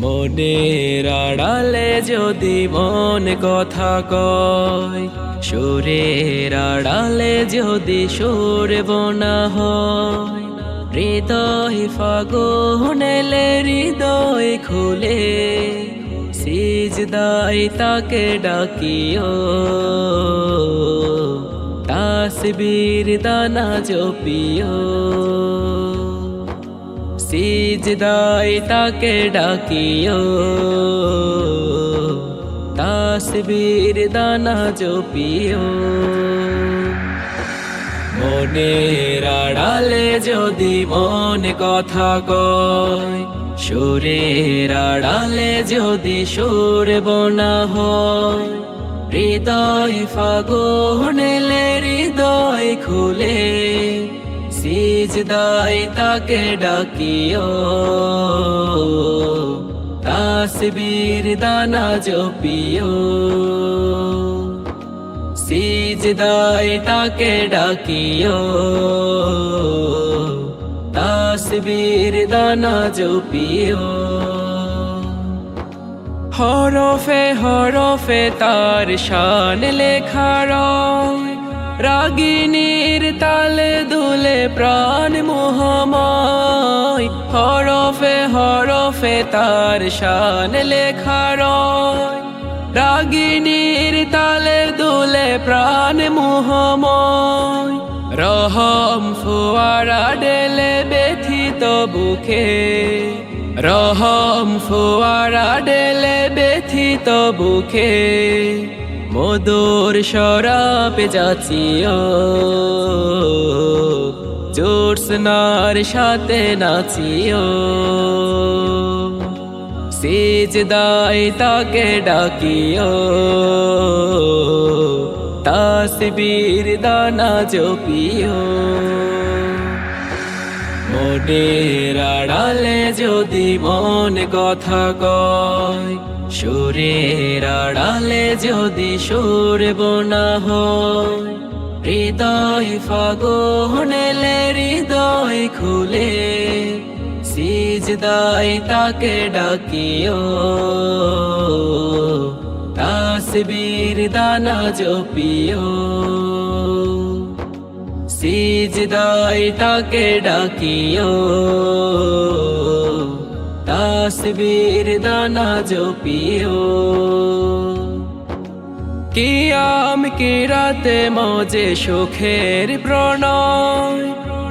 মনের যদি মন কথা কয় সুরের আড়ালে যদি সুর বোনা হয় হৃদয় ফাগুনেলে হৃদয় খুলে সিজদাই তাকে ডাকিও। তাসবীর দানা জপিও। সিজদাই তাকে ডাকিও। তাসবীর দানা জপিও। মনের আড়ালে যদি মন কথা কয় সুরের আড়ালে যদি সুর বোনা হয়, হৃদয় ফাগুনেলে হৃদয় খুলে সিজদাই তাকে ডাকিও। তাসবীর দানা জপিও। সিজদাই তাকে ডাকিও। তাসবীর দানা জপিও হরফে হরফে তার শান লেখা রয়। রাগিনীর তালে দুলে প্রাণ মোহময়। হরফে হরফে তার শান লেখা রয়। রাগিনীর তালে দুলে প্রাণ মোহময়। রহম ফুয়ারা ডেলে ব্যথিত বুকে। রহম ফুয়ারা ডেলে ব্যথিত বুকে। মধুর শরাবে যাচিও জোৎস্নার সাথে নাচিও। সিজদাই তাকে ডাকিও। তাসবীর দানা জপিও। মনের আড়ালে যদি মন কথা কয়, সুরের আড়ালে যদি সুর বোনা হৃদয় ফাগুনেলে হৃদয় খুলে সিজদাই তাকে ডাকিও। তাসবীর দানা জপিও। সিজদাই তাকে ডাকিও। তাসবীর দানা জপিও। কিয়াম কি রাতে মজে সুখের প্রণয়।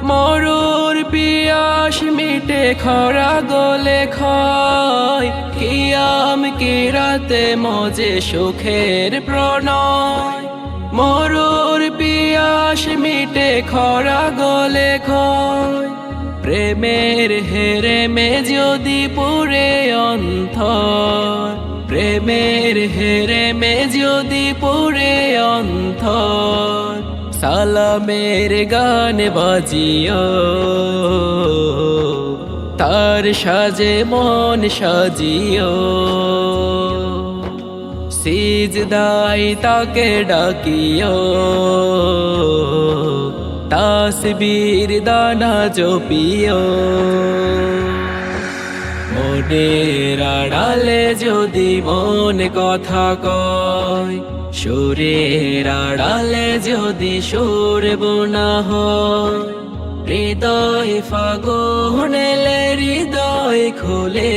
মরুর পিয়াস মিটে খরা গলে খয় কিয়াম কি রাতে মজে সুখের প্রণয়। মরুর পিয়াস মিটে খরা গলে খয় প্রেমের হেরে মে যদি পুরে অন্তর। প্রেমের হেরে মে যদি পুরে অন্তর। সালামের গান বাজিও। তার সাজে মন সাজিও। সিজদাই তাকে ডাকিও। তাসবীর দানা জপিও। মনের আড়ালে যদি মন কথা কয়, সুরের আড়ালে যদি সুর বোনা হৃদয় ফাগুনেলে হৃদয় খুলে।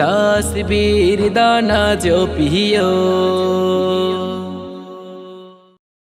তাসবীর দানা জপিও।